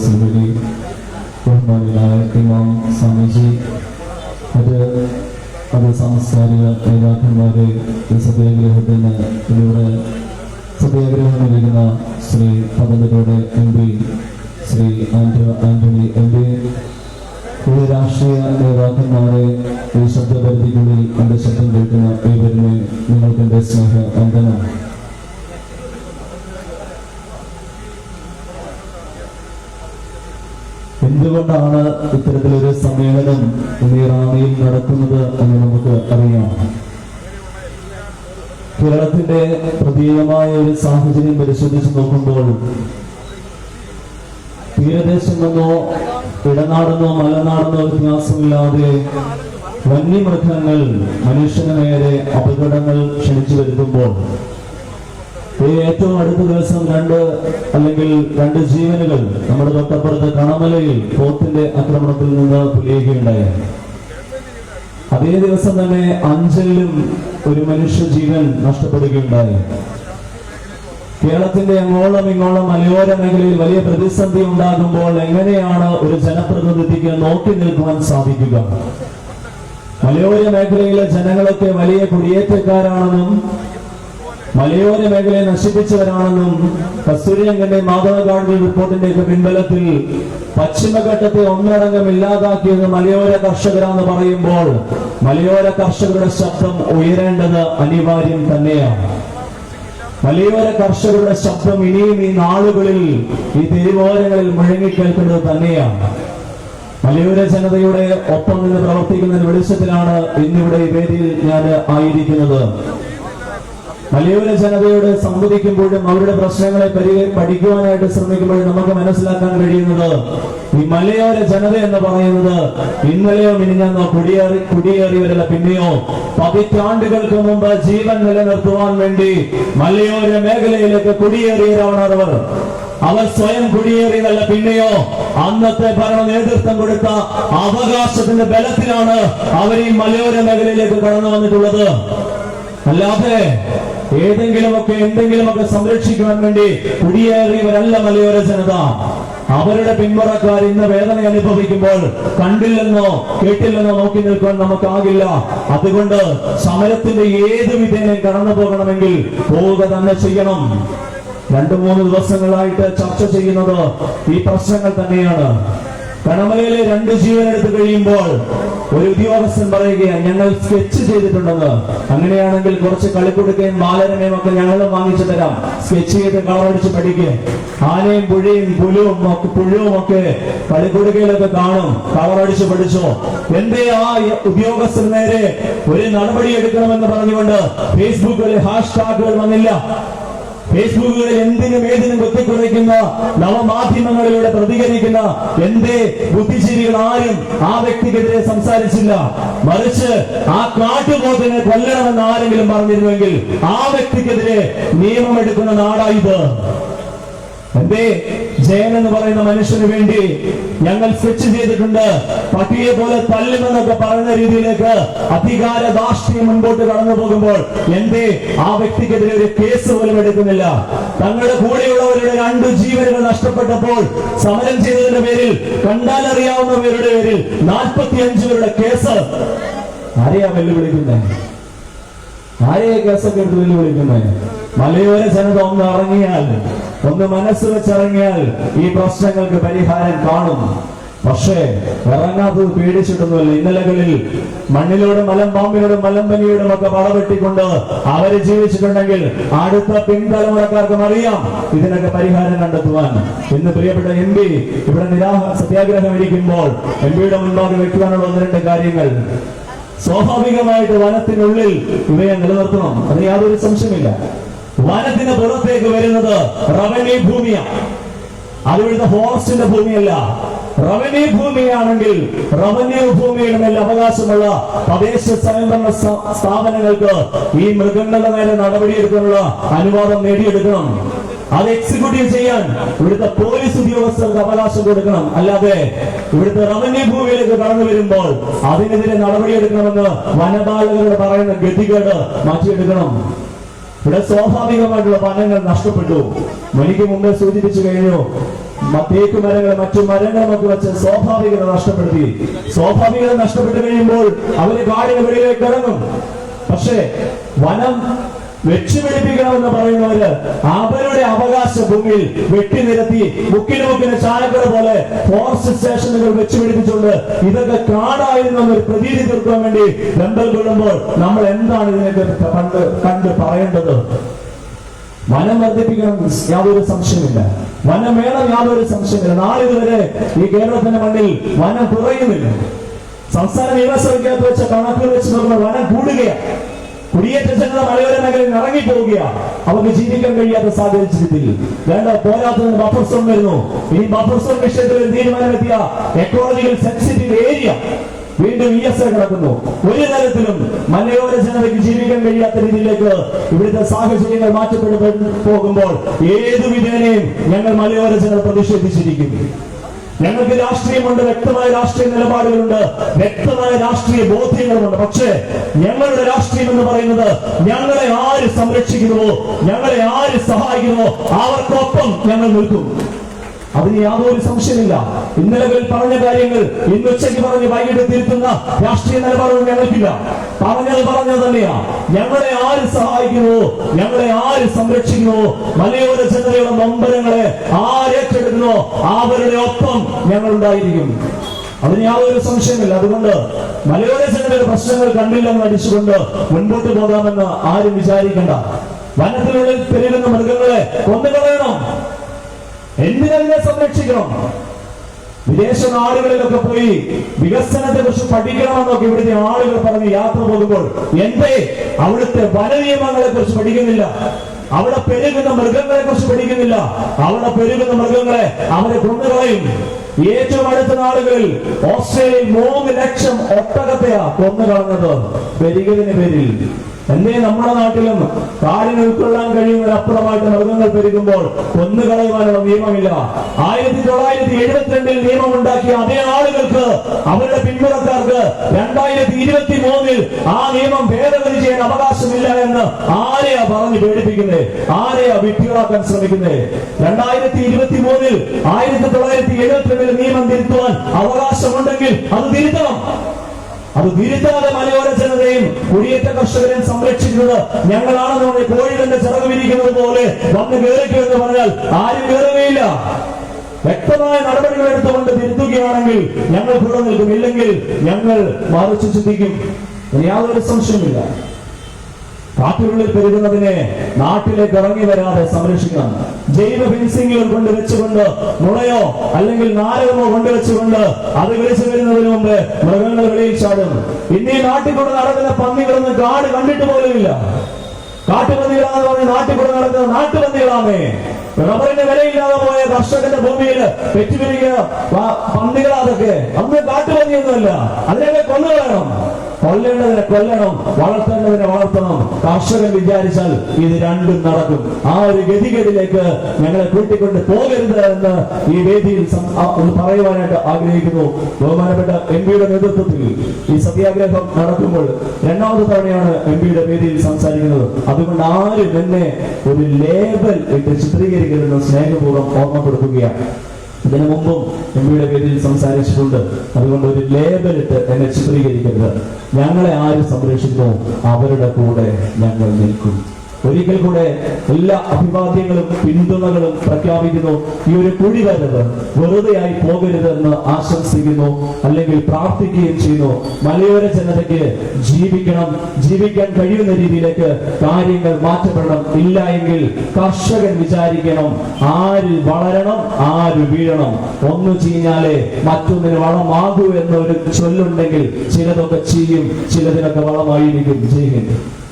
ശ്രീമതി ബഹുമാനിയായ ഇമാം സ്വാമിജി മറ്റ് അത് സാംസ്കാരിക നേതാക്കന്മാരെ ഈ സത്യാഗ്രഹത്തിന് ഇതിലൂടെ സത്യാഗ്രഹം നൽകുന്ന Shri പതന്തരുടെ M P Shri Anto Antony M P ഈ രാഷ്ട്രീയ നേതാക്കന്മാരെ ഈ ശബ്ദപരിധിക്കുള്ളിൽ എന്റെ ശബ്ദം കേൾക്കുന്ന ഏവരുമേ നിങ്ങൾക്ക് എന്റെ സ്നേഹ വന്ദനം എന്തുകൊണ്ടാണ് ഇത്തരത്തിലൊരു സമ്മേളനം ഇറാനിൽ നടക്കുന്നത് എന്ന് നമുക്ക് അറിയാം. കേരളത്തിന്റെ പ്രതീകമായ ഒരു സാഹചര്യം പരിശോധിച്ച് നോക്കുമ്പോൾ തീരദേശമെന്നോ ഇടനാടെന്നോ മലനാടെന്നോ വ്യത്യാസമില്ലാതെ വന്യമൃഗങ്ങൾ മനുഷ്യന് നേരെ അപകടങ്ങൾ ക്ഷണിച്ചു വരുത്തുമ്പോൾ ഈ ഏറ്റവും അടുത്ത ദിവസം രണ്ട് അല്ലെങ്കിൽ രണ്ട് ജീവനുകൾ നമ്മുടെ തൊട്ടപ്പുറത്ത് കണമലയിൽ പോത്തിന്റെ ആക്രമണത്തിൽ നിന്ന് പുലിയുകയുണ്ടായി. അതേ ദിവസം തന്നെ അഞ്ചലിലും ഒരു മനുഷ്യ ജീവൻ നഷ്ടപ്പെടുകയുണ്ടായി. കേരളത്തിന്റെ അങ്ങോളം ഇങ്ങോളം മലയോര മേഖലയിൽ വലിയ പ്രതിസന്ധി ഉണ്ടാകുമ്പോൾ എങ്ങനെയാണ് ഒരു ജനപ്രതിനിധിക്ക് നോക്കി നിൽക്കുവാൻ സാധിക്കുക? മലയോര മേഖലയിലെ ജനങ്ങളൊക്കെ വലിയ കുടിയേറ്റക്കാരാണെന്നും മലയോര മേഖലയെ നശിപ്പിച്ചവരാണെന്നും കസ്തൂരിരംഗന്റെ മാധവ ഗാഡ്ഗിൽ റിപ്പോർട്ടിന്റെ ഒക്കെ പിൻബലത്തിൽ പശ്ചിമഘട്ടത്തെ ഒന്നടങ്കം ഇല്ലാതാക്കിയത് മലയോര കർഷകരാന്ന് പറയുമ്പോൾ മലയോര കർഷകരുടെ ശബ്ദം ഉയരേണ്ടത് അനിവാര്യം തന്നെയാണ്. മലയോര കർഷകരുടെ ശബ്ദം ഇനിയും ഈ നാളുകളിൽ ഈ തെരുവോരങ്ങളിൽ മുഴങ്ങിക്കേൾക്കുന്നത് തന്നെയാണ്. മലയോര ജനതയുടെ ഒപ്പം നിന്ന് പ്രവർത്തിക്കുന്നതിന് വെളിച്ചത്തിലാണ് ഇന്നിവിടെ ഈ വേദിയിൽ ഞാൻ ആയിരിക്കുന്നത്. മലയോര ജനതയോട് സംവദിക്കുമ്പോഴും അവരുടെ പ്രശ്നങ്ങളെ പരി- പഠിക്കുവാനായിട്ട് ശ്രമിക്കുമ്പോഴും നമുക്ക് മനസ്സിലാക്കാൻ കഴിയുന്നത് ഈ മലയോര ജനത എന്ന് പറയുന്നത് ഇന്നലെയോ മിനിഞ്ഞെന്നോ കുടിയേറി കുടിയേറിയവരല്ല പിന്നെയോ പതിറ്റാണ്ടുകൾക്ക് മുമ്പ് ജീവൻ നിലനിർത്തുവാൻ വേണ്ടി മലയോര മേഖലയിലേക്ക് കുടിയേറിയവരാണ് അവർ. അവർ സ്വയം കുടിയേറിയതല്ല പിന്നെയോ അന്നത്തെ ഭരണ നേതൃത്വം കൊടുത്ത അവകാശത്തിന്റെ ബലത്തിലാണ് അവർ ഈ മലയോര മേഖലയിലേക്ക് കടന്നു വന്നിട്ടുള്ളത്. അല്ലാതെ ഏതെങ്കിലുമൊക്കെ എന്തെങ്കിലുമൊക്കെ സംരക്ഷിക്കുവാൻ വേണ്ടി കുടിയേറിയവരല്ല മലയോര ജനത. അവരുടെ പിന്മുറക്കാർ ഇന്ന് വേദന അനുഭവിക്കുമ്പോൾ കണ്ടില്ലെന്നോ കേട്ടില്ലെന്നോ നോക്കി നിൽക്കാൻ നമുക്കാകില്ല. അതുകൊണ്ട് സമരത്തിന്റെ ഏത് വിധേനയും കടന്നു പോകണമെങ്കിൽ പോവുക തന്നെ ചെയ്യണം. രണ്ടു മൂന്ന് ദിവസങ്ങളായിട്ട് ചർച്ച ചെയ്യുന്നത് ഈ പ്രശ്നങ്ങൾ തന്നെയാണ്. കണമലയിലെ രണ്ട് ജീവൻ എടുത്തു കഴിയുമ്പോൾ ഒരു ഉദ്യോഗസ്ഥൻ പറയുകയാണ് ഞങ്ങൾ സ്കെച്ച് ചെയ്തിട്ടുണ്ടെന്ന്. അങ്ങനെയാണെങ്കിൽ കുറച്ച് കളിക്കുടുക്കയും ബാലരമയും ഒക്കെ ഞങ്ങളും വാങ്ങിച്ചു തരാം. സ്കെച്ച് ചെയ്ത് കളറടിച്ച് പഠിക്കുക ആനയും പുഴയും പുലുവും ഒക്കെ പുഴുവും ഒക്കെ കളിക്കുടുക്കയിലൊക്കെ കാണും. കളറടിച്ച് പഠിച്ചോ. എന്തേ ആ ഉദ്യോഗസ്ഥന് നേരെ ഒരു നടപടി എടുക്കണമെന്ന് പറഞ്ഞുകൊണ്ട് ഫേസ്ബുക്കിൽ ഹാഷ്ടാഗുകൾ വന്നില്ല. ഫേസ്ബുക്കുകളിൽ എന്തിനും ഏതിനും കുത്തിക്കുറയ്ക്കുന്ന നവമാധ്യമങ്ങളിലൂടെ പ്രതികരിക്കുന്ന എന്തേ ബുദ്ധിജീവികൾ ആരും ആ വ്യക്തിക്കെതിരെ സംസാരിച്ചില്ല. മറിച്ച് ആ കാട്ടുപോത്തിനെ കൊല്ലണമെന്ന് ആരെങ്കിലും പറഞ്ഞിരുന്നുവെങ്കിൽ ആ വ്യക്തിക്കെതിരെ നിയമമെടുക്കുന്ന നാടായത് എന്തേ ജയൻ എന്ന് പറയുന്ന മനുഷ്യന് വേണ്ടി ഞങ്ങൾ സെച്ച് ചെയ്തിട്ടുണ്ട്. പട്ടിയെ പോലെ തല്ലുമെന്നൊക്കെ പറയുന്ന രീതിയിലേക്ക് അധികാര ധാർഷ്ട്യം മുൻപോട്ട് കടന്നു പോകുമ്പോൾ എന്തേ ആ വ്യക്തിക്കെതിരെ ഒരു കേസ് പോലും എടുക്കുന്നില്ല. തങ്ങളുടെ കൂടെയുള്ളവരുടെ രണ്ടു ജീവനുകൾ നഷ്ടപ്പെട്ടപ്പോൾ സമരം ചെയ്തതിന്റെ പേരിൽ കണ്ടാൽ പേരിൽ നാൽപ്പത്തി അഞ്ചു പേരുടെ കേസ്. ആരെയാ വെല്ലുവിളിക്കുന്നത് ആരെയാ കേസൊക്കെ എടുത്ത് വെല്ലുവിളിക്കുന്നത് മലയോര ജനത ഒന്ന് ഇറങ്ങിയാൽ ഒന്ന് മനസ്സ് വെച്ചിറങ്ങിയാൽ ഈ പ്രശ്നങ്ങൾക്ക് പരിഹാരം കാണും. പക്ഷേ ഇറങ്ങാത്തത് പേടിച്ചിട്ടൊന്നുമല്ല. ഇന്നലകളിൽ മണ്ണിലോടും മലമ്പാമ്പിനോടും മലമ്പനിയോടും ഒക്കെ പടവെട്ടിക്കൊണ്ട് അവർ ജീവിച്ചിട്ടുണ്ടെങ്കിൽ അടുത്ത പിൻതലമുറക്കാർക്കും അറിയാം ഇതിനൊക്കെ പരിഹാരം കണ്ടെത്തുവാൻ. ഇന്ന് പ്രിയപ്പെട്ട എം പി ഇവിടെ നിരാഹ സത്യാഗ്രഹം ഇരിക്കുമ്പോൾ എം പിയുടെ മുൻപാകെ വെക്കുവാനുള്ള ഒന്ന് രണ്ട് കാര്യങ്ങൾ. സ്വാഭാവികമായിട്ട് വനത്തിനുള്ളിൽ ഇവയെ നിലനിർത്തണം. അത് യാതൊരു സംശയമില്ല വനത്തിന് പുറത്തേക്ക് വരുന്നത് റവന്യൂ ഭൂമിയാണ് അത് ഇവിടുത്തെ ഫോറസ്റ്റിന്റെ ഭൂമിയല്ല. റവന്യൂ ഭൂമിയാണെങ്കിൽ റവന്യൂ ഭൂമിയുടെ മേൽ അവകാശമുള്ള തദ്ദേശ സ്വയംഭരണ സ്ഥാപനങ്ങൾക്ക് ഈ മൃഗങ്ങളുടെ നേരെ നടപടിയെടുക്കാനുള്ള അനുവാദം നേടിയെടുക്കണം. അത് എക്സിക്യൂട്ടീവ് ചെയ്യാൻ ഇവിടുത്തെ പോലീസ് ഉദ്യോഗസ്ഥർക്ക് അവകാശം കൊടുക്കണം. അല്ലാതെ ഇവിടുത്തെ റവന്യൂ ഭൂമിയിലേക്ക് കടന്നു വരുമ്പോൾ അതിനെതിരെ നടപടിയെടുക്കണമെന്ന് വനപാലകരോട് പറയുന്ന ഗതികേട് മാറ്റിയെടുക്കണം. ഇവിടെ സ്വാഭാവികമായിട്ടുള്ള വനങ്ങൾ നഷ്ടപ്പെട്ടു. മണിക്ക് മുമ്പേ സൂചിപ്പിച്ചു കഴിഞ്ഞു. തേക്ക് മരങ്ങൾ മറ്റു മരങ്ങളൊക്കെ വെച്ച് സ്വാഭാവികത നഷ്ടപ്പെടുത്തി. സ്വാഭാവികത നഷ്ടപ്പെട്ടു കഴിയുമ്പോൾ അവർ കാടിന് വെളിയിലേക്ക് ഇറങ്ങും. പക്ഷേ വനം വെച്ചുപിടിപ്പിക്കണമെന്ന് പറയുന്നവര് അവരുടെ അവകാശ ഭൂമിയിൽ വെട്ടിനിരത്തി മുക്കിന് മുക്കിന് ചായക്കട പോലെ ഫോറസ്റ്റ് സ്റ്റേഷനുകൾ വെച്ചുപിടിപ്പിച്ചുകൊണ്ട് ഇതൊക്കെ കാടായിരുന്നു എന്നൊരു പ്രതീതി തീർക്കാൻ വേണ്ടി വെമ്പൽ കൊള്ളുമ്പോൾ നമ്മൾ എന്താണ് ഇതിനൊക്കെ കണ്ട് കണ്ട് പറയേണ്ടത്? വനം വർദ്ധിപ്പിക്കണം യാതൊരു സംശയമില്ല വനം വേണം യാതൊരു സംശയമില്ല നാളിതുവരെ ഈ കേരളത്തിന്റെ മണ്ണിൽ വനം കുറയുന്നില്ല. സംസ്ഥാന നിയമസഭയ്ക്കകത്ത് വെച്ച കണക്കുകൾ വെച്ച് നോക്കുമ്പോൾ വനം കൂടുകയാണ്. കുടിയേറ്റ ജനത മലയോര മേഖലയിൽ ഇറങ്ങിപ്പോവുകയാണ് അവർക്ക് ജീവിക്കാൻ കഴിയാത്ത സാഹചര്യത്തിൽ വേണ്ട പോരാത്തതിന് ബഫർ സോൺ വരുന്നു. ഈ ബഫർ സോൺ വിഷയത്തിൽ തീരുമാനമെത്തിയ എക്കോളജിക്കൽ സെൻസിറ്റീവ് ഏരിയ വീണ്ടും ഇ എസ് എ കിടക്കുന്നു. ഒരു തരത്തിലും മലയോര ജനതയ്ക്ക് ജീവിക്കാൻ കഴിയാത്ത രീതിയിലേക്ക് ഇവിടുത്തെ സാഹചര്യങ്ങൾ മാറ്റപ്പെട്ടു പോകുമ്പോൾ ഏതു വിധേനയും ഞങ്ങൾ മലയോര ജനത പ്രതിഷേധിച്ചിരിക്കും ഞങ്ങൾക്ക് രാഷ്ട്രീയമുണ്ട് വ്യക്തമായ രാഷ്ട്രീയ നിലപാടുകളുണ്ട് വ്യക്തമായ രാഷ്ട്രീയ ബോധ്യങ്ങളുമുണ്ട്. പക്ഷേ ഞങ്ങളുടെ രാഷ്ട്രീയം എന്ന് പറയുന്നത് ഞങ്ങളെ ആര് സംരക്ഷിക്കുന്നുവോ ഞങ്ങളെ ആര് സഹായിക്കുന്നുവോ അവർക്കൊപ്പം ഞങ്ങൾ നിൽക്കും. അതിന് യാതൊരു സംശയമില്ല ഇന്നലെ പറഞ്ഞ കാര്യങ്ങൾ ഇന്ന് ഉച്ചയ്ക്ക് പറഞ്ഞ് വൈകിട്ട് തിരുത്തുന്ന രാഷ്ട്രീയ നിലപാടുകൾ ഞങ്ങൾക്കില്ല. പറഞ്ഞത് പറഞ്ഞത് തന്നെയാ. ഞങ്ങളെ ആര് സഹായിക്കുന്നു? ഞങ്ങളെ ആര് സംരക്ഷിക്കുന്നു? മലയോര ജനതയുടെ നൊമ്പരങ്ങളെ ആരേറ്റെടുക്കുന്നു അവരുടെ ഒപ്പം ഞങ്ങൾ ഉണ്ടായിരിക്കും അതിന് യാതൊരു സംശയമില്ല അതുകൊണ്ട് മലയോര ജനതയുടെ പ്രശ്നങ്ങൾ കണ്ടില്ലെന്ന് അടിച്ചുകൊണ്ട് മുൻപോട്ട് പോകാമെന്ന് ആരും വിചാരിക്കണ്ട. വനത്തിനുള്ളിൽ പെരുകുന്ന മൃഗങ്ങളെ കൊന്നുകളയണം. എന്തിനെ സംരക്ഷിക്കണം? വിദേശ നാടുകളിലൊക്കെ പോയി വികസനത്തെ കുറിച്ച് പഠിക്കണമെന്നൊക്കെ ഇവിടുത്തെ ആളുകൾ പറഞ്ഞ് യാത്ര പോകുമ്പോൾ എന്തേ അവിടുത്തെ വന നിയമങ്ങളെ കുറിച്ച് പഠിക്കുന്നില്ല. അവിടെ പെരുകുന്ന മൃഗങ്ങളെ കുറിച്ച് പഠിക്കുന്നില്ല. അവിടെ പെരുകുന്ന മൃഗങ്ങളെ അവരെ കൊന്നുകളയും ഏറ്റവും അടുത്ത നാളുകളിൽ ഓസ്ട്രേലിയയിൽ മൂന്ന് ലക്ഷം ഒട്ടകത്തെയാ കൊന്നുകളഞ്ഞത് പെരുകലിന് പേരിൽ. എന്തേ നമ്മുടെ നാട്ടിലും കാടിന് ഉൾക്കൊള്ളാൻ കഴിയുന്നതിനപ്പുറമായിട്ട് മൃഗങ്ങൾ പെരുകുമ്പോൾ കൊന്നുകളയുവാനുള്ള നിയമമില്ല. ആയിരത്തി തൊള്ളായിരത്തി എഴുപത്തിരണ്ടിൽ നിയമം ഉണ്ടാക്കിയ അതേ ആളുകൾക്ക് അവരുടെ പിന്മുറക്കാർക്ക് രണ്ടായിരത്തി ഇരുപത്തി മൂന്നിൽ ആ നിയമം ഭേദഗതി ചെയ്യാൻ അവകാശമില്ല എന്ന് ആരെയാ പറഞ്ഞ് പേടിപ്പിക്കുന്നത് ആരെയാ വിട്ടുകളാക്കാൻ ശ്രമിക്കുന്നത് രണ്ടായിരത്തി ഇരുപത്തി മൂന്നിൽ ആയിരത്തി തൊള്ളായിരത്തി എഴുപത്തിരണ്ടിൽ നിയമം തിരുത്തുവാൻ അവകാശമുണ്ടെങ്കിൽ അത് തിരുത്തണം. അത് തിരുത്താതെ മലയോര ജനതയും കുടിയേറ്റ കർഷകരെയും സംരക്ഷിക്കുന്നത് ഞങ്ങളാണെന്ന് പറഞ്ഞ് കോഴി തന്നെ ചിറക് വിരിക്കുന്നത് പോലെ വന്ന് കയറിക്കോ എന്ന് പറഞ്ഞാൽ ആരും കയറുകയില്ല. വ്യക്തമായ നടപടികൾ എടുത്തുകൊണ്ട് തിരുത്തുകയാണെങ്കിൽ ഞങ്ങൾ കൂടെ നിൽക്കും. ഇല്ലെങ്കിൽ ഞങ്ങൾ മറിച്ച് ചിന്തിക്കും. യാതൊരു സംശയമില്ല കാട്ടിനുള്ളിൽ പെരുകുന്നതിനെ നാട്ടിലേക്ക് ഇറങ്ങി വരാതെ സംരക്ഷിക്കണം. ജൈവ ഫെൻസിങ്ങുകൾ കൊണ്ട് വെച്ചുകൊണ്ട് മുളയോ അല്ലെങ്കിൽ നാരകമോ കൊണ്ടുവെച്ചുകൊണ്ട് അത് വിളിച്ചു വരുന്നതിന് മുമ്പ് മൃഗങ്ങൾ വെളിയിൽ ചാടും. ഇന്ന് നാട്ടിൽ കൊണ്ട് നടക്കുന്ന പന്നികളൊന്നും കാട് കണ്ടിട്ട് പോലുമില്ല കാട്ടുപന്നികളാന്ന് പറഞ്ഞ് നാട്ടിൽ കൂടെ നടക്കുന്ന നാട്ടുപന്നികളാണേ. റബ്ബറിന്റെ വിലയില്ലാതെ പോയ കർഷകന്റെ ഭൂമിയിൽ പെറ്റുപിരിക്കുക പന്നികളാതൊക്കെ അന്ന് കാട്ടുപന്നിയൊന്നുമല്ല. അതിനൊക്കെ കൊന്നുകളയണം. കൊല്ലേണ്ടതിനെ കൊല്ലണം വളർത്തേണ്ടതിനെ വളർത്തണം. കർഷകൻ വിചാരിച്ചാൽ ഇത് രണ്ടും നടക്കും. ആ ഒരു ഗതികേടിലേക്ക് ഞങ്ങളെ കൂട്ടിക്കൊണ്ട് പോകരുത് എന്ന് ഈ വേദിയിൽ പറയുവാനായിട്ട് ആഗ്രഹിക്കുന്നു. ബഹുമാനപ്പെട്ട എം പിയുടെ നേതൃത്വത്തിൽ ഈ സത്യാഗ്രഹം നടക്കുമ്പോൾ രണ്ടാമത്തെ തവണയാണ് എം പിയുടെ വേദിയിൽ സംസാരിക്കുന്നത്. അതുകൊണ്ട് ആരും എന്നെ ഒരു ലേബൽ ഇട്ട് ചിത്രീകരിക്കരുതെന്ന് സ്നേഹപൂർവം ഓർമ്മപ്പെടുത്തുകയാണ്. ഇതിനു മുമ്പും എം പേരിൽ സംസാരിച്ചിട്ടുണ്ട്. അതുകൊണ്ട് ഒരു ലേബൽ ഇട്ട് എന്നെ ചിത്രീകരിക്കരുത്. ഞങ്ങളെ ആര് സംരക്ഷിക്കുന്നു അവരുടെ കൂടെ ഞങ്ങൾ നിൽക്കും. ഒരിക്കൽ കൂടെ എല്ലാ അഭിവാദ്യങ്ങളും പിന്തുണകളും പ്രഖ്യാപിക്കുന്നു. ഈ ഒരു കുഴി കുടിവരവ് വെറുതെയായി പോകരുത് എന്ന് ആശംസിക്കുന്നു. അല്ലെങ്കിൽ പ്രാർത്ഥിക്കുകയും ചെയ്യുന്നു. മലയോര ജനതയ്ക്ക് ജീവിക്കണം ജീവിക്കാൻ കഴിയുന്ന രീതിയിലേക്ക് കാര്യങ്ങൾ മാറ്റപ്പെടണം. ഇല്ല എങ്കിൽ കർഷകൻ വിചാരിക്കണം ആര് വളരണം ആര് വീഴണം. ഒന്ന് ചീഞ്ഞാലേ മറ്റൊന്നിന് വളമാകൂ എന്നൊരു ചൊല്ലുണ്ടെങ്കിൽ ചിലതൊക്കെ ചെയ്യും ചിലതിനൊക്കെ വളമായിരിക്കും. ചെയ്യും